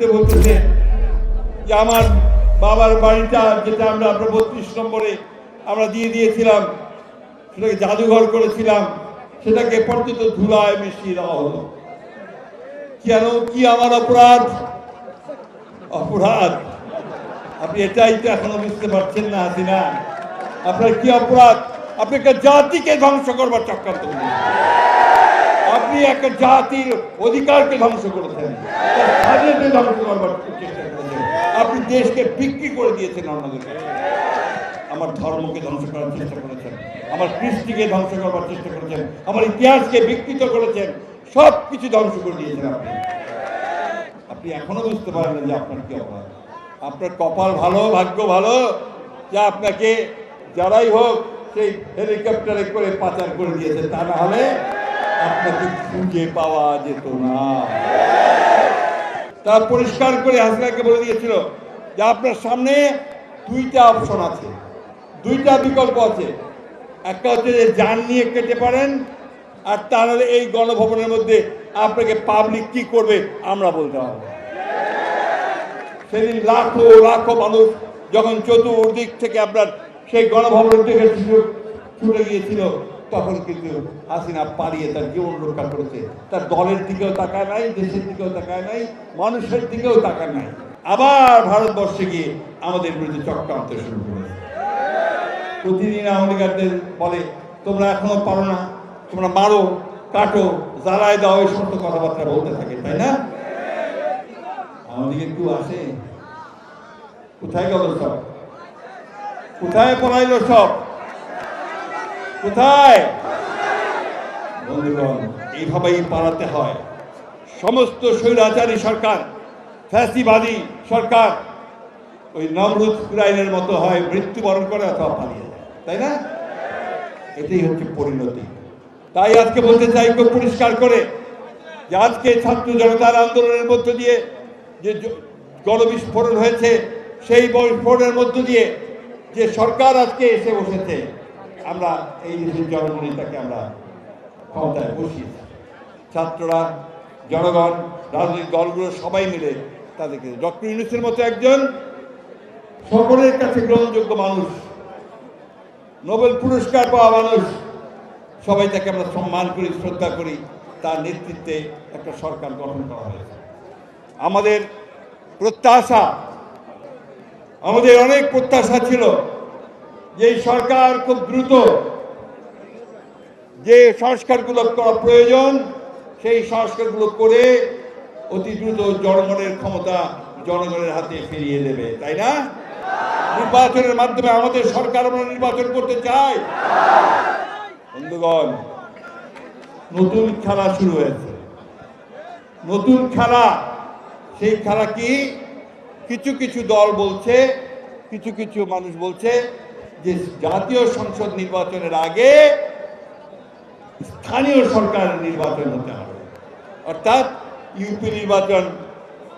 করতে বলতেছে যে আমার বাবার বাড়িটা যেটা আমরা বত্রিশ নম্বরে আমরা দিয়ে দিয়েছিলাম, সেটাকে জাদুঘর করেছিলাম, সেটাকে পর্যন্ত ধুলায় মিশিয়ে দেওয়া হলো। কেন? কি আমার অপরাধ? অপরাধ? আপনি এটাই তো এখনও বুঝতে পারছেন না, হাসিনা। আপনার কি অপরাধ? আপনি একটা জাতিকে ধ্বংস করবার চক্রান্ত আপনি একটা জাতির অধিকারকে ধ্বংস করেছেন তার ধ্বংস করবার চেষ্টা করেছেন আপনি দেশকে বিক্রি করে দিয়েছেন অন্যদের আমার ধর্মকে ধ্বংস করার চেষ্টা করেছেন। আমার কৃষ্টিকে ধ্বংস করবার চেষ্টা করেছেন। আমার ইতিহাসকে বিকৃত করেছেন। সব কিছু ধ্বংস করে দিয়েছেন আপনি। আপনি এখনও বুঝতে পারেন যে আপনার কি অপরাধ। আপনার কপাল ভালো, ভাগ্য ভালো, যে আপনাকে যারাই হোক সেই হেলিকপ্টারে করে পাচার করে দিয়েছে। তা না হলে আপনাকে খুঁজে পাওয়া যেত না। তারা পরিষ্কার করে হাসিনাকে বলে দিয়েছিল যে আপনার সামনে দুইটা অপশন আছে, দুইটা বিকল্প আছে। একটা হচ্ছে যে যান নিয়ে কেটে পারেন, আর তা নাহলে এই গণভবনের মধ্যে আপনাকে পাবলিক কি করবে আমরা বলতে পারব সেদিন লাখো লাখো মানুষ যখন চতুর্দিক থেকে আপনার সেই গণভবনের দিকে ছুটে গিয়েছিল তখন কিন্তু হাসিনা পালিয়ে তার জীবন রক্ষা করেছে। তার দলের দিকেও তাকায় নাই, দেশের দিকেও তাকায় নাই, মানুষের দিকেও তাকায় নাই। আবার ভারতবর্ষে গিয়ে আমাদের বিরুদ্ধে চক্রান্ত শুরু করেছে। প্রতিদিন আওয়ামী বলে, তোমরা এখনও পারো না, তোমরা মারো, কাটো, জ্বালায় দাও, এই সমস্ত কথাবার্তা বলতে থাকে, তাই না? আমাদেরকে কেউ আসে, কোথায় গেল সব? কোথায় পড়াইলো সব? কোথায়? এইভাবেই পালাতে হয়। সমস্ত স্বৈরাচারী সরকার, ফ্যাসিবাদী সরকার, ওই নমরুদ কুরাইনের মতো হয়, মৃত্যুবরণ করে অথবা পালিয়ে যায়। তাই না? এটাই হচ্ছে পরিণতি। তাই আজকে বলতে চাই, খুব পরিষ্কার করে, যে আজকে ছাত্র জনতার আন্দোলনের মধ্য দিয়ে যে গণবিস্ফোরণ হয়েছে, সেই বিস্ফোরণের মধ্য দিয়ে যে সরকার আজকে এসে বসেছে আমরা এই দেশের জনগণই তাকে আমরা ক্ষমতায় বসিয়েছি ছাত্ররা, জনগণ, রাজনৈতিক দলগুলো সবাই মিলে তাদেরকে, ডক্টর ইউনুসের মতো একজন সকলের কাছে গ্রহণযোগ্য মানুষ, নোবেল পুরস্কার পাওয়া মানুষ, সবাই তাকে আমরা সম্মান করি, শ্রদ্ধা করি, তার নেতৃত্বে একটা সরকার গঠন করা হয়েছে। আমাদের প্রত্যাশা, আমাদের অনেক প্রত্যাশা ছিল যে সরকার খুব দ্রুত যে সংস্কারগুলো করা প্রয়োজন, সেই সংস্কারগুলো করে অতি দ্রুত জনগণের ক্ষমতা জনগণের হাতে ফিরিয়ে দেবে, তাই না? নির্বাচনের মাধ্যমে আমাদের সরকার আমরা নির্বাচন করতে চাই। বন্ধুগণ, নতুন খেলা শুরু হয়েছে। নতুন খেলা, সেই খেলা কি? কিছু কিছু দল বলছে, কিছু কিছু মানুষ বলছে যে জাতীয় সংসদ নির্বাচনের আগে স্থানীয় সরকারের নির্বাচন হতে হবে। অর্থাৎ ইউপি নির্বাচন,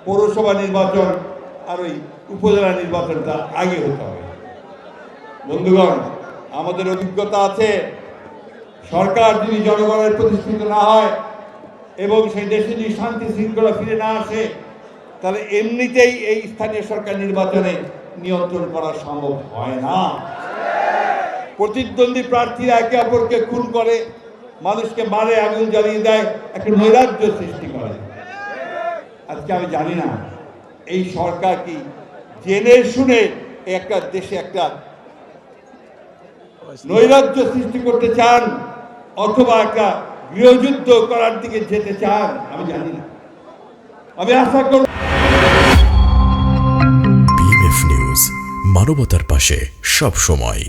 পৌরসভা নির্বাচন, আর ওই উপজেলা নির্বাচনটা আগে হতে হবে। বন্ধুগণ, আমাদের অভিজ্ঞতা আছে, সরকার যদি জনগণের প্রতিষ্ঠিত না হয় এবং সেই দেশে যদি শান্তি শৃঙ্খলা ফিরে না আসে, তাহলে এমনিতেই এই স্থানীয় সরকার নির্বাচনে নিয়ন্ত্রণ করা সম্ভব হয় না। প্রতিদ্বন্দ্বী প্রার্থীরা একে অপরকে খুন করে, মানুষকে মারে, আগুন জ্বালিয়ে দেয়, একটা নৈরাজ্য সৃষ্টি করে। আজকে আমি জানি না, এই সরকার কি জেনে শুনে একটা দেশে একটা নৈরাজ্য সৃষ্টি করতে চান, অথবা একটা গৃহযুদ্ধ করার দিকে যেতে চান, আমি জানি না। আমি আশা করব মানবতার পাশে সব সময়